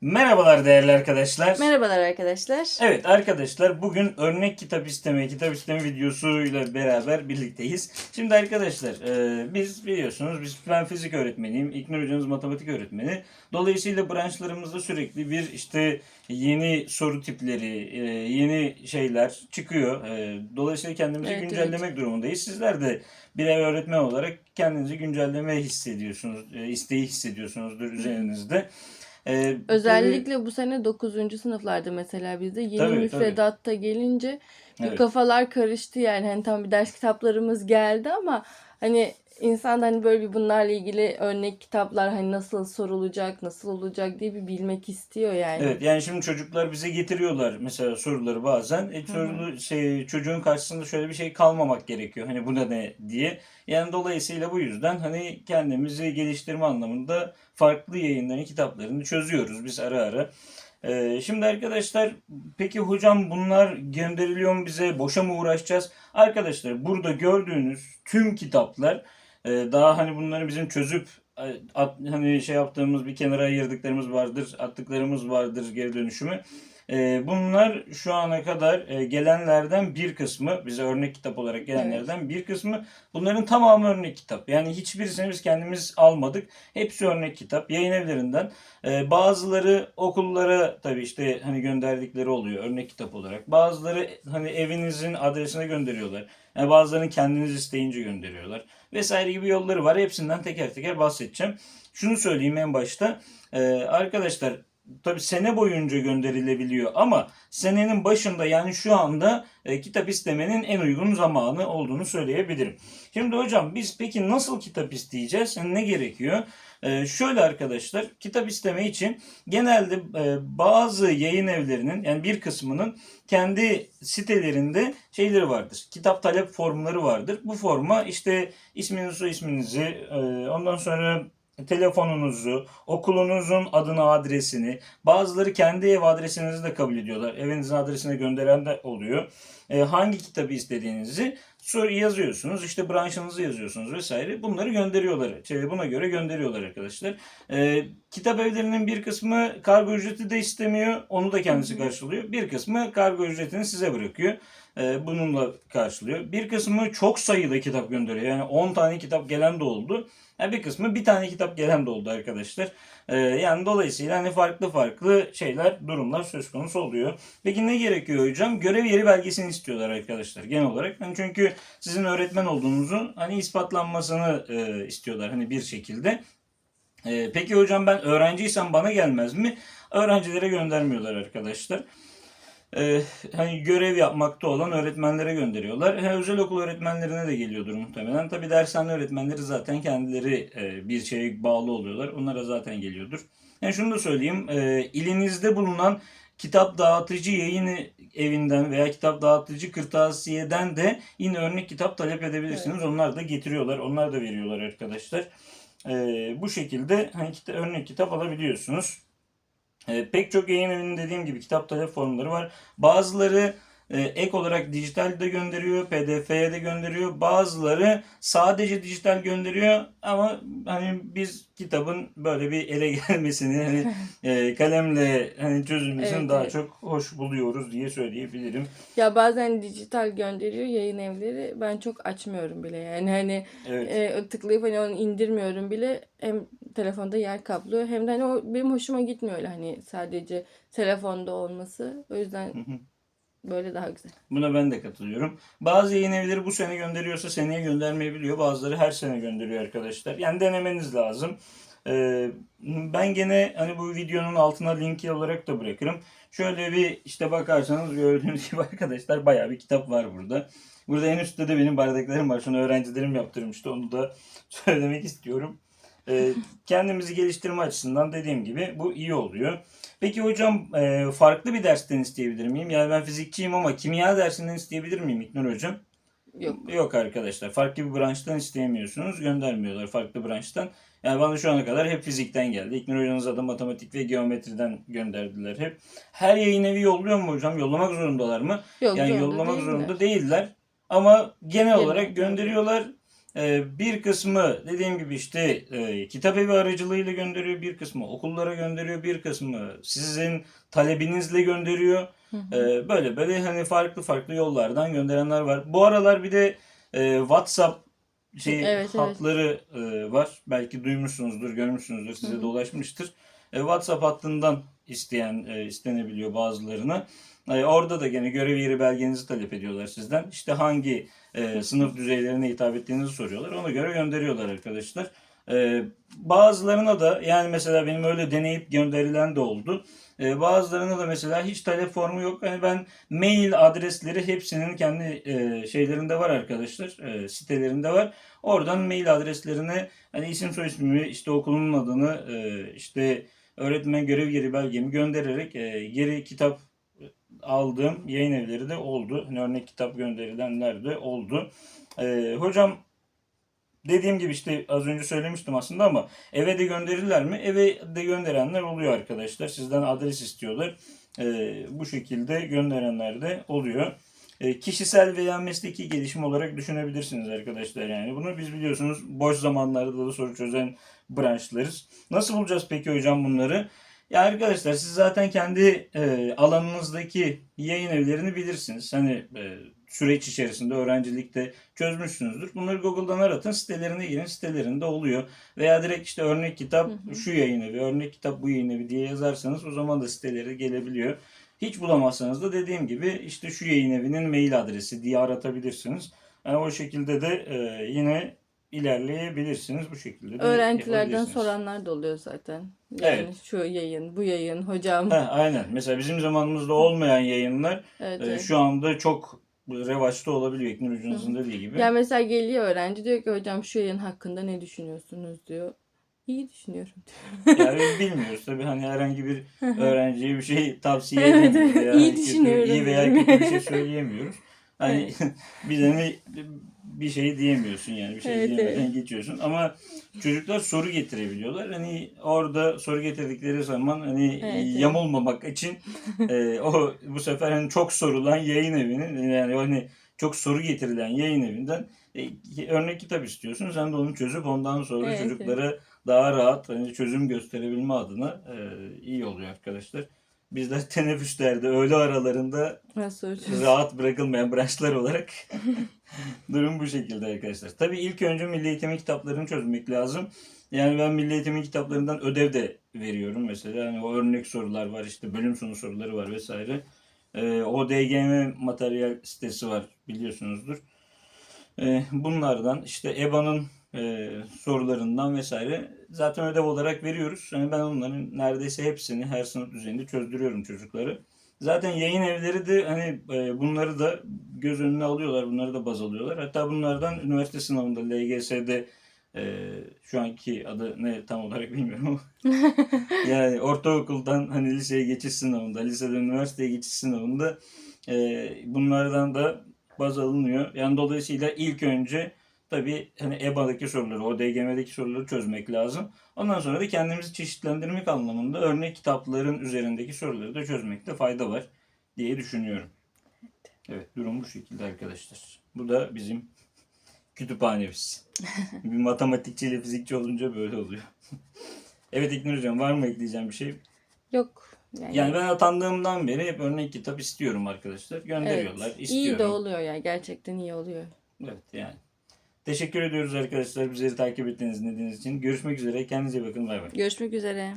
Merhabalar değerli arkadaşlar. Merhabalar arkadaşlar. Evet arkadaşlar bugün örnek kitap isteme, kitap isteme videosuyla beraber birlikteyiz. Şimdi arkadaşlar e, biz biliyorsunuz biz ben fizik öğretmeniyim. İknur hocanız matematik öğretmeni. Dolayısıyla branşlarımızda sürekli bir işte yeni soru tipleri, e, yeni şeyler çıkıyor. E, dolayısıyla kendimizi Evet, güncellemek durumundayız. Sizler de birer öğretmen olarak kendinizi güncelleme hissediyorsunuz, e, isteği hissediyorsunuzdur üzerinizde. E, Özellikle bu sene 9. sınıflarda mesela bizde yeni Tabii, müfredatta gelince bir Evet. kafalar karıştı yani. Hani tam bir ders kitaplarımız geldi ama hani insan hani böyle bir bunlarla ilgili örnek kitaplar hani nasıl sorulacak, nasıl olacak diye bir bilmek istiyor yani. Evet yani şimdi çocuklar bize getiriyorlar mesela soruları bazen. E, sorulu, şey, çocuğun karşısında şöyle bir şey kalmamak gerekiyor. Hani bu ne diye. Yani dolayısıyla bu yüzden hani kendimizi geliştirme anlamında farklı yayınların kitaplarını çözüyoruz biz ara ara. Ee, şimdi arkadaşlar peki hocam bunlar gönderiliyor mu bize? Boşa mı uğraşacağız? Arkadaşlar burada gördüğünüz tüm kitaplar e, daha hani bunları bizim çözüp e, at, hani şey yaptığımız bir kenara ayırdıklarımız vardır, attıklarımız vardır geri dönüşümü. E, bunlar şu ana kadar e, gelenlerden bir kısmı, bize örnek kitap olarak gelenlerden bir kısmı. Bunların tamamı örnek kitap. Yani hiçbirisini biz kendimiz almadık. Hepsi örnek kitap. Yayın evlerinden. E, bazıları okullara tabii işte hani gönderdikleri oluyor örnek kitap olarak. Bazıları hani evinizin adresine gönderiyorlar. Yani bazılarını kendiniz isteyince gönderiyorlar. Vesaire gibi yolları var. Hepsinden teker teker bahsedeceğim. Şunu söyleyeyim en başta. Ee, arkadaşlar tabi sene boyunca gönderilebiliyor ama senenin başında yani şu anda e, kitap istemenin en uygun zamanı olduğunu söyleyebilirim. Şimdi hocam biz peki nasıl kitap isteyeceğiz? Yani ne gerekiyor? Ee, şöyle arkadaşlar kitap isteme için genelde e, bazı yayın evlerinin yani bir kısmının kendi sitelerinde şeyleri vardır. Kitap talep formları vardır. Bu forma işte isminizi, isminizi, e, ondan sonra telefonunuzu, okulunuzun adını, adresini, bazıları kendi ev adresinizi de kabul ediyorlar. Evinizin adresine gönderen de oluyor. E, hangi kitabı istediğinizi soru yazıyorsunuz. işte branşınızı yazıyorsunuz vesaire. Bunları gönderiyorlar. Şey, buna göre gönderiyorlar arkadaşlar. E, kitap evlerinin bir kısmı kargo ücreti de istemiyor. Onu da kendisi karşılıyor. Bir kısmı kargo ücretini size bırakıyor. E, bununla karşılıyor. Bir kısmı çok sayıda kitap gönderiyor. Yani 10 tane kitap gelen de oldu. Yani bir kısmı bir tane kitap gelen de oldu arkadaşlar. E, yani dolayısıyla hani farklı farklı şeyler, durumlar söz konusu oluyor. Peki ne gerekiyor hocam? Görev yeri belgesini istiyorlar arkadaşlar genel olarak. Yani çünkü sizin öğretmen olduğunuzu hani ispatlanmasını e, istiyorlar hani bir şekilde. E, peki hocam ben öğrenciysem bana gelmez mi? Öğrencilere göndermiyorlar arkadaşlar. E, hani görev yapmakta olan öğretmenlere gönderiyorlar. Ha, özel okul öğretmenlerine de geliyordur muhtemelen. Tabi dershane öğretmenleri zaten kendileri e, bir şeye bağlı oluyorlar. Onlara zaten geliyordur. Yani şunu da söyleyeyim. E, ilinizde bulunan kitap dağıtıcı yayın evinden veya kitap dağıtıcı kırtasiyeden de yine örnek kitap talep edebilirsiniz. Onlar da getiriyorlar. Onlar da veriyorlar arkadaşlar. Ee, bu şekilde hani örnek kitap alabiliyorsunuz. Ee, pek çok yayın evinin dediğim gibi kitap talep formları var. Bazıları e, ek olarak dijital de gönderiyor, PDF'ye de gönderiyor. Bazıları sadece dijital gönderiyor ama hani biz kitabın böyle bir ele gelmesini hani e, kalemle hani çözülmesini Evet, daha evet. çok hoş buluyoruz diye söyleyebilirim. Ya bazen dijital gönderiyor yayın evleri. Ben çok açmıyorum bile yani hani Evet. e, tıklayıp hani onu indirmiyorum bile. Hem telefonda yer kaplıyor hem de hani o benim hoşuma gitmiyor öyle hani sadece telefonda olması. O yüzden böyle daha güzel. Buna ben de katılıyorum. Bazı yayın evleri bu sene gönderiyorsa seneye göndermeyebiliyor. Bazıları her sene gönderiyor arkadaşlar. Yani denemeniz lazım. Ee, ben gene hani bu videonun altına linki olarak da bırakırım. Şöyle bir işte bakarsanız gördüğünüz gibi arkadaşlar bayağı bir kitap var burada. Burada en üstte de benim bardaklarım var. Şunu öğrencilerim yaptırmıştı. Onu da söylemek istiyorum. Ee, kendimizi geliştirme açısından dediğim gibi bu iyi oluyor. Peki hocam e, farklı bir dersten isteyebilir miyim? Yani ben fizikçiyim ama kimya dersinden isteyebilir miyim İknur hocam? Yok. Yok arkadaşlar. Farklı bir branştan isteyemiyorsunuz. Göndermiyorlar farklı branştan. Yani bana şu ana kadar hep fizikten geldi. İknur hocanıza da matematik ve geometriden gönderdiler hep. Her yayın evi yolluyor mu hocam? Yollamak zorundalar mı? Yok Yani zorunda yollamak değiller. zorunda değiller. Ama genel Genel, olarak gönderiyorlar. Ee, bir kısmı dediğim gibi işte e, kitap evi aracılığıyla gönderiyor, bir kısmı okullara gönderiyor, bir kısmı sizin talebinizle gönderiyor. Ee, böyle böyle hani farklı farklı yollardan gönderenler var. Bu aralar bir de e, WhatsApp şey Evet, evet. hatları e, var. Belki duymuşsunuzdur, görmüşsünüzdür, size dolaşmıştır. E, WhatsApp hattından isteyen e, istenebiliyor bazılarına. Orada da gene görev yeri belgenizi talep ediyorlar sizden. İşte hangi e, sınıf düzeylerine hitap ettiğinizi soruyorlar. Ona göre gönderiyorlar arkadaşlar. E, bazılarına da yani mesela benim öyle deneyip gönderilen de oldu. E, bazılarına da mesela hiç talep formu yok. Yani ben mail adresleri hepsinin kendi e, şeylerinde var arkadaşlar. E, sitelerinde var. Oradan mail adreslerine hani isim soy ismimi, işte okulumun adını, e, işte öğretmen görev yeri belgemi göndererek e, geri kitap aldığım yayın evleri de oldu. Hani örnek kitap gönderilenler de oldu. E, hocam dediğim gibi işte az önce söylemiştim aslında ama eve de gönderirler mi? Eve de gönderenler oluyor arkadaşlar. Sizden adres istiyorlar. E, bu şekilde gönderenler de oluyor. E, kişisel veya mesleki gelişim olarak düşünebilirsiniz arkadaşlar yani. Bunu biz biliyorsunuz boş zamanlarda da soru çözen branşlarız. Nasıl bulacağız peki hocam bunları? Ya arkadaşlar siz zaten kendi e, alanınızdaki yayın evlerini bilirsiniz. Hani e, süreç içerisinde öğrencilikte çözmüşsünüzdür. Bunları Google'dan aratın, sitelerine girin, sitelerinde oluyor. Veya direkt işte örnek kitap şu yayın evi, örnek kitap bu yayın evi diye yazarsanız o zaman da siteleri gelebiliyor. Hiç bulamazsanız da dediğim gibi işte şu yayın evinin mail adresi diye aratabilirsiniz. Yani o şekilde de e, yine ilerleyebilirsiniz bu şekilde. de Öğrencilerden yapabilirsiniz. soranlar da oluyor zaten. Yani Evet. şu yayın, bu yayın, hocam. Heh, aynen. Mesela bizim zamanımızda olmayan yayınlar Evet, e, evet. şu anda çok revaçta olabiliyor. İknur Hoca'nızın dediği gibi. Ya mesela geliyor öğrenci diyor ki hocam şu yayın hakkında ne düşünüyorsunuz diyor. İyi düşünüyorum diyor. Yani biz bilmiyoruz tabii hani herhangi bir öğrenciye bir şey tavsiye Evet, edemiyoruz. evet. İyi kötü- düşünüyorum iyi veya kötü bir şey söyleyemiyoruz. Hani bir hani bir şey diyemiyorsun yani bir şey Evet, diyemeden geçiyorsun ama çocuklar soru getirebiliyorlar. Hani orada soru getirdikleri zaman hani Evet, evet. yamulmamak için e, o bu sefer hani çok sorulan yayın evinin yani hani çok soru getirilen yayın evinden e, örnek kitap istiyorsun. Sen de onu çözüp ondan sonra Evet, çocuklara daha rahat hani çözüm gösterebilme adına e, iyi oluyor arkadaşlar. Bizler teneffüslerde öğle aralarında Nasıl rahat bırakılmayan branşlar olarak durum bu şekilde arkadaşlar. Tabii ilk önce milli eğitimin kitaplarını çözmek lazım. Yani ben milli eğitimin kitaplarından ödev de veriyorum mesela. Hani o örnek sorular var işte bölüm sonu soruları var vesaire. Ee, ODGM materyal sitesi var biliyorsunuzdur. Ee, bunlardan işte EBA'nın e, sorularından vesaire zaten ödev olarak veriyoruz. Yani ben onların neredeyse hepsini her sınıf düzeyinde çözdürüyorum çocukları. Zaten yayın evleri de hani e, bunları da göz önüne alıyorlar, bunları da baz alıyorlar. Hatta bunlardan üniversite sınavında LGS'de e, şu anki adı ne tam olarak bilmiyorum ama yani ortaokuldan hani liseye geçiş sınavında, liseden üniversiteye geçiş sınavında e, bunlardan da baz alınıyor. Yani dolayısıyla ilk önce tabii hani EBA'daki soruları, ODGM'deki soruları çözmek lazım. Ondan sonra da kendimizi çeşitlendirmek anlamında örnek kitapların üzerindeki soruları da çözmekte fayda var diye düşünüyorum. Evet durum bu şekilde arkadaşlar. Bu da bizim kütüphanemiz. bir matematikçiyle fizikçi olunca böyle oluyor. evet İknur Hocam var mı ekleyeceğim bir şey? Yok. Yani, Yani ben atandığımdan beri hep örnek kitap istiyorum arkadaşlar. Gönderiyorlar. evet. istiyorum. İyi de oluyor ya. Gerçekten iyi oluyor. Evet yani. Teşekkür ediyoruz arkadaşlar bizleri takip ettiğiniz, dinlediğiniz için. Görüşmek üzere. Kendinize bakın. Bay bay. Görüşmek üzere.